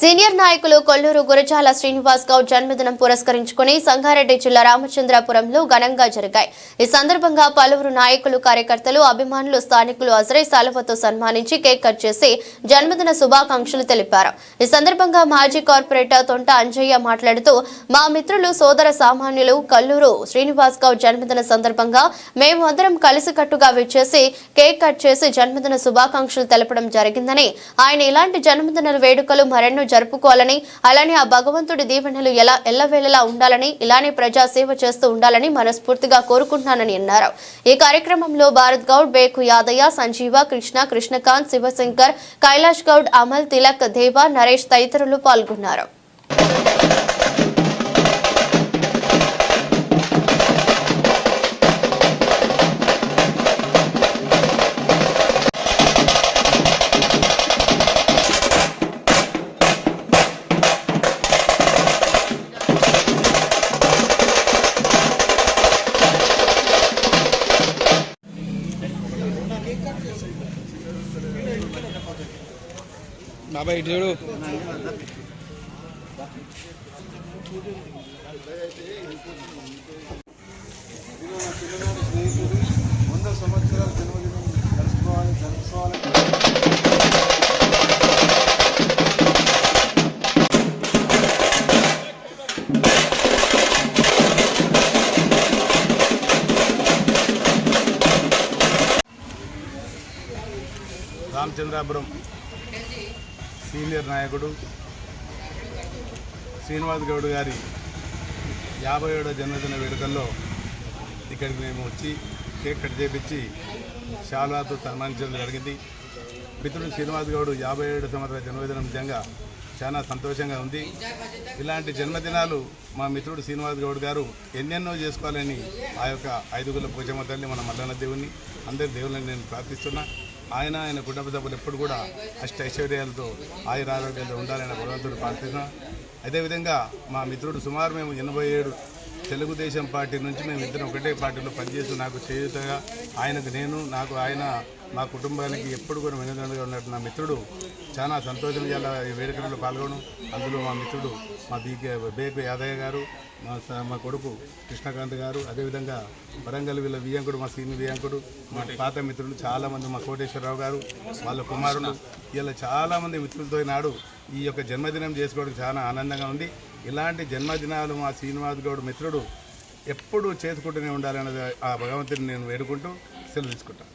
Senior నాయకులు కొల్లూరు గురజాల శ్రీనివాస్ గౌడ్ జన్మదినం పురస్కరించుకుని సంగారెడ్డి జిల్లా రామచంద్రాపురంలో ఘనంగా జరిగాయి. ఈ సందర్భంగా పలువురు నాయకులు కార్యకర్తలు అభిమానులు స్థానికులు అజరై సాలవతో సన్మానించి కేక్ కట్ చేసి జన్మదిన శుభాకాంక్షలు తెలిపారు. ఈ సందర్భంగా మాజీ కార్పొరేటర్ తొంట అంజయ్య మాట్లాడుతూ మా మిత్రులు సోదర సామాన్యులు కల్లూరు శ్రీనివాస్ గౌడ్ జన్మదిన సందర్భంగా మేము అందరం కలిసికట్టుగా విచ్చేసి కేక్ కట్ చేసి జన్మదిన శుభాకాంక్షలు తెలపడం జరిగిందని ఆయన ఇలాంటి జన్మదిన వేడుకలు మరెన్నో జరుపుకోవాలని అలానే ఆ భగవంతుడి దీవెనలు ఎలా ఎల్లవేళలా ఉండాలని ఇలానే ప్రజా సేవ చేస్తూ ఉండాలని మనస్ఫూర్తిగా కోరుకుంటున్నానని అన్నారు. ఈ కార్యక్రమంలో భారత్ గౌడ్ బేకు యాదయ్య సంజీవ కృష్ణ కృష్ణకాంత్ శివశంకర్ కైలాష్ గౌడ్ అమల్ తిలక్ దేవ నరేష్ తదితరులు పాల్గొన్నారు. బాబాయ్ ఇటు చూడు. వంద సంవత్సరాల జన్మదినం జరుపుకోవాలి జరుపుకోవాలి రామచంద్రాపురం. సీనియర్ నాయకుడు శ్రీనివాస్ గౌడ్ గారి యాభై ఏడో జన్మదిన వేడుకల్లో ఇక్కడికి మేము వచ్చి కేక్ కట్ చేపించి శాలువాతో సన్మానించడం జరిగింది. మిత్రుడు శ్రీనివాస్ గౌడ్ యాభై ఏడు సంవత్సరాల జన్మదినం నిజంగా చాలా సంతోషంగా ఉంది. ఇలాంటి జన్మదినాలు మా మిత్రుడు శ్రీనివాస్ గౌడ్ గారు ఎన్నెన్నో చేసుకోవాలని ఆ యొక్క ఐదుగుల పోచమ్మ తల్లి మన మల్లన్న దేవుని అందరి దేవుళ్ళని నేను ప్రార్థిస్తున్నా. ఆయన ఆయన కుటుంబ సభ్యులు ఎప్పుడు కూడా అష్ట ఐశ్వర్యాలతో ఆయుర ఆరోగ్యాలతో ఉండాలని భగవంతుడు ప్రార్థిస్తున్నాం. అదేవిధంగా మా మిత్రుడు సుమారు మేము ఎనభై ఏడు తెలుగుదేశం పార్టీ నుంచి మేము ఇద్దరం ఒకటే పార్టీలో పనిచేస్తూ నాకు చేయుతగా ఆయనకు నేను నాకు ఆయన మా కుటుంబానికి ఎప్పుడు కూడా వినదండగా ఉన్నట్టు నా మిత్రుడు చాలా సంతోషం ఇలా ఈ వేడుకలలో పాల్గొనడం అందులో మా మిత్రుడు మా బీకే బేకు యాదయ్య గారు మా స- మా కొడుకు కృష్ణకాంత్ గారు అదేవిధంగా వరంగల్ వీళ్ళ వియంకుడు మా సీని వియంకుడు మా పాత మిత్రులు చాలామంది మా కోటేశ్వరరావు గారు వాళ్ళ కుమారులు ఇలా చాలామంది మిత్రులతో నాడు ఈ యొక్క జన్మదినం చేసుకోవడం చాలా ఆనందంగా ఉంది. ఇలాంటి జన్మదినాలు మా శ్రీనివాస్ గౌడ్ మిత్రుడు ఎప్పుడూ చేసుకుంటూనే ఉండాలన్నది ఆ భగవంతుని నేను వేడుకుంటూ సెలవు తీసుకుంటాను.